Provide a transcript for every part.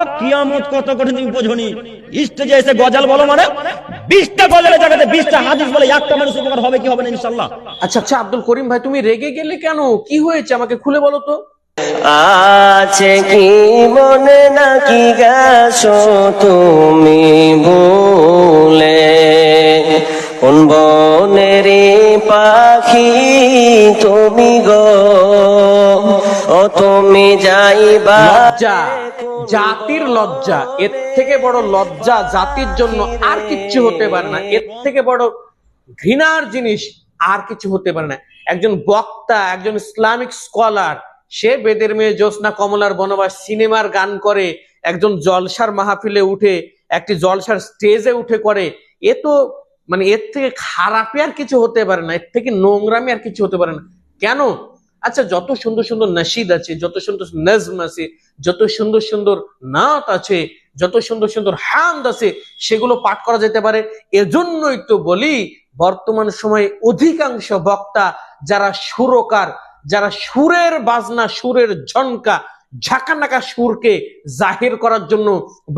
কিয়ামত কত কঠিন তুমি বোঝনি স্টেজে এসে গজাল বলো মানে? বিশটা গজালের জায়গাতে বিশটা হাদিস বলে একটা মানুষ উপকার হবে কি হবে না ইনশাল্লাহ আচ্ছা আচ্ছা আব্দুল করিম ভাই তুমি রেগে গেলে কেন? কি হয়েছে? আমাকে খুলে বলো তো। আছে কি মনে নাকি গেছো তুমি ভুলে? কোন বনের পাখি তুমি গো? তুমি যাইবা লজ্জা জাতির লজ্জা এর থেকে বড় লজ্জা জাতির জন্য আর কিচ্ছু হতে পারে না। এর থেকে বড় ঘৃণার জিনিস আর কিছু হতে পারে না। একজন বক্তা একজন ইসলামিক স্কলার সে বেদের মেয়ে জ্যোৎস্না কমলার বনবাস সিনেমার গান করে একজন জলসার মাহফিলে উঠে একটি জলসার স্টেজে উঠে করে এ তো মানে এর থেকে খারাপই আর কিছু হতে পারে না এর থেকে নোংরামি আর কিছু হতে পারে না। কেন? আচ্ছা যত সুন্দর সুন্দর নাসিদ আছে, যত সুন্দর নজম আছে, যত সুন্দর সুন্দর নাত আছে, যত সুন্দর সুন্দর হামদ আছে, সেগুলো পাঠ করা যেতে পারে। এজন্যই তো বলি, বর্তমান সময়ে অধিকাংশ বক্তা যারা সুরকার, যারা সুরের বাজনা, সুরের ঝনকা, ঝাঁকানাকা সুরকে জাহির করার জন্য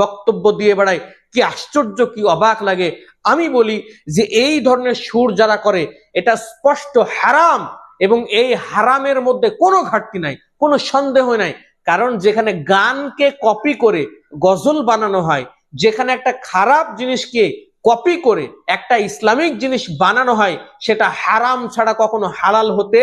বক্তব্য দিয়ে বেড়ায়, কি আশ্চর্য, কি অবাক লাগে। আমি বলি যে এই ধরনের সুর যারা করে, এটা স্পষ্ট হারাম। এবং এই হারামের মধ্যে কোনো ঘাটতি নাই, কোনো সন্দেহ নাই। কারণ যেখানে গানকে কপি করে গজল বানানো হয়, যেখানে একটা খারাপ জিনিসকে কপি করে একটা ইসলামিক জিনিস বানানো হয়, সেটা হারাম ছাড়া কখনো হালাল হতে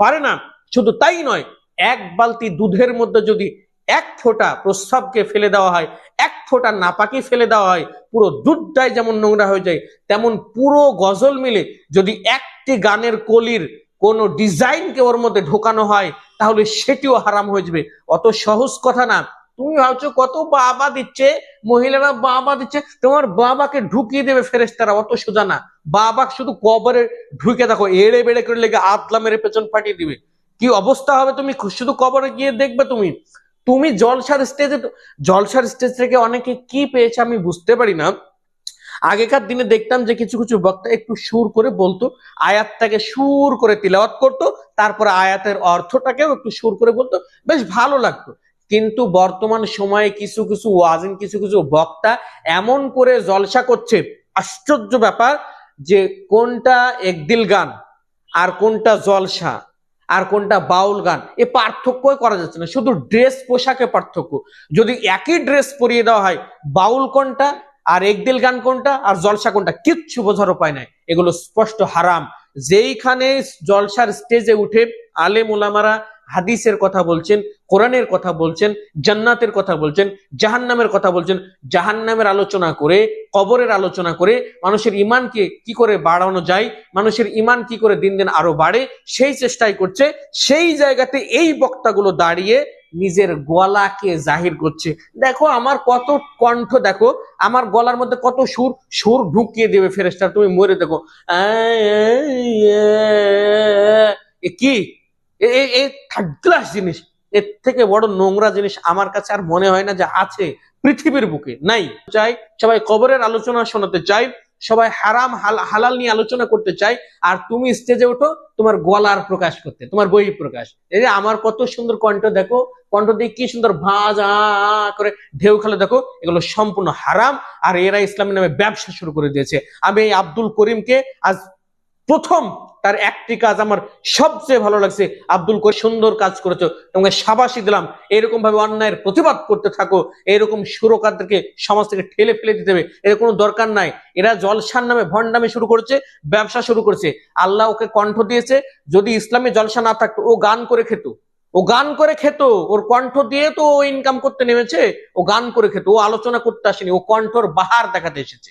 পারে না। শুধু তাই নয়, এক বালতি দুধের মধ্যে যদি এক ফোঁটা প্রস্রাবকে ফেলে দেওয়া হয়, এক ফোঁটা নাপাকি ফেলে দেওয়া হয়, পুরো দুধটাই যেমন নোংরা হয়ে যায়, তেমন পুরো গজল মিলে যদি একটি গানের কলির কোন ডিজাইনকে ওর মধ্যে ঢোকানো হয়, তাহলে সেটিও হারাম হয়ে যাবে। অত সহজ কথা না। তুমি ভাবছ কত বাবা দিচ্ছে, মহিলারা বাবা দিচ্ছে, তোমার বাবাকে ঢুকিয়ে দেবে ফেরেস্তারা অত সোজা না। বাবা শুধু কবরে ঢুকে দেখো, এড়ে বেড়ে করে লেগে আতলা মেরে পেছন ফাটিয়ে দিবে। কি অবস্থা হবে তুমি? শুধু কবরে গিয়ে দেখবে তুমি। তুমি জলসার স্টেজে জলসার স্টেজ থেকে অনেকে কি পেয়েছে আমি বুঝতে পারি না। আগেকার দিনে দেখতাম যে কিছু কিছু বক্তা একটু সুর করে বলতো, আয়াতটাকে সুর করে তিলাওয়াত করতো, তারপরে আয়াতের অর্থটাকেও একটু সুর করে বলতো, বেশ ভালো লাগতো। কিন্তু বর্তমান সময়ে কিছু কিছু ওয়াজিন, কিছু কিছু বক্তা এমন করে জলসা করছে, আশ্চর্য ব্যাপার যে কোনটা একদিল গান আর কোনটা জলসা আর কোনটা বাউল গান, এ পার্থক্যই করা যাচ্ছে না। শুধু ড্রেস পোশাকে পার্থক্য। যদি একই ড্রেস পরিয়ে দেওয়া হয়, বাউল কোনটা আর একদিল গান কোনটা? আর জলসা কোনটা? কিচ্ছু বোঝার উপায় নাই। এগুলো স্পষ্ট হারাম। যেইখানে জলসার স্টেজে উঠে আলেম ওলামারা হাদিসের কথা বলছেন, কোরআনের কথা বলছেন, জান্নাতের কথা বলছেন, জাহান্নামের কথা বলছেন, জাহান্নামের আলোচনা করে, কবরের আলোচনা করে মানুষের ইমানকে কি করে বাড়ানো যায়, মানুষের ইমান কি করে দিন দিন আরও বাড়ে, সেই চেষ্টাই করছে। সেই জায়গাতে এই বক্তাগুলো দাঁড়িয়ে নিজের গলাকে জাহির করছে। দেখো, আমার কত কণ্ঠ, দেখো, আমার গলার মধ্যে কত সুর সুর ঢুকিয়ে দেবে ফেরেস্টার তুমি মরে দেখো। কি? থার্ড ক্লাস জিনিস। এর থেকে বড় নোংরা জিনিস আমার কাছে আর মনে হয় না যে আছে পৃথিবীর বুকে, নাই। চাই সবাই কবরের আলোচনা শোনাতে চাই। সবাই হারাম, হাল- হালাল নিয়ে আলোচনা করতে চাই আর তুমি স্টেজে ওঠো, তোমার গলার প্রকাশ করতে, তোমার বই প্রকাশ। এই যে আমার কত সুন্দর কণ্ঠ, দেখো, কণ্ঠ দিয়ে কি সুন্দর ভাজ করে ঢেউ খেলে, দেখো, এগুলো সম্পূর্ণ হারাম, আর এরা ইসলামের নামে ব্যবসা শুরু করে দিয়েছে। আমি এই আব্দুল করিমকে আজ প্রথম তার একটি কাজ আমার সবচেয়ে ভালো লাগছে। আব্দুল করিম সুন্দর কাজ করেছ তোমাকে সাবাসী দিলাম। এরকম ভাবে অন্যায়ের প্রতিবাদ করতে থাকো, এরকম সুরকারদেরকে সমাজ থেকে ঠেলে ফেলে দিতে হবে এর কোনো দরকার নাই। এরা জলসার নামে ভণ্ডামি শুরু করেছে, ব্যবসা শুরু করেছে। আল্লাহ ওকে কণ্ঠ দিয়েছে, যদি ইসলামে জলসা না থাকতো, ও গান করে খেত। ও গান করে খেত, ওর কণ্ঠ দিয়ে তো ও ইনকাম করতে নেমেছে, ও গান করে খেত, ও আলোচনা করতে আসেনি, ও কণ্ঠর বাহার দেখাতে এসেছে।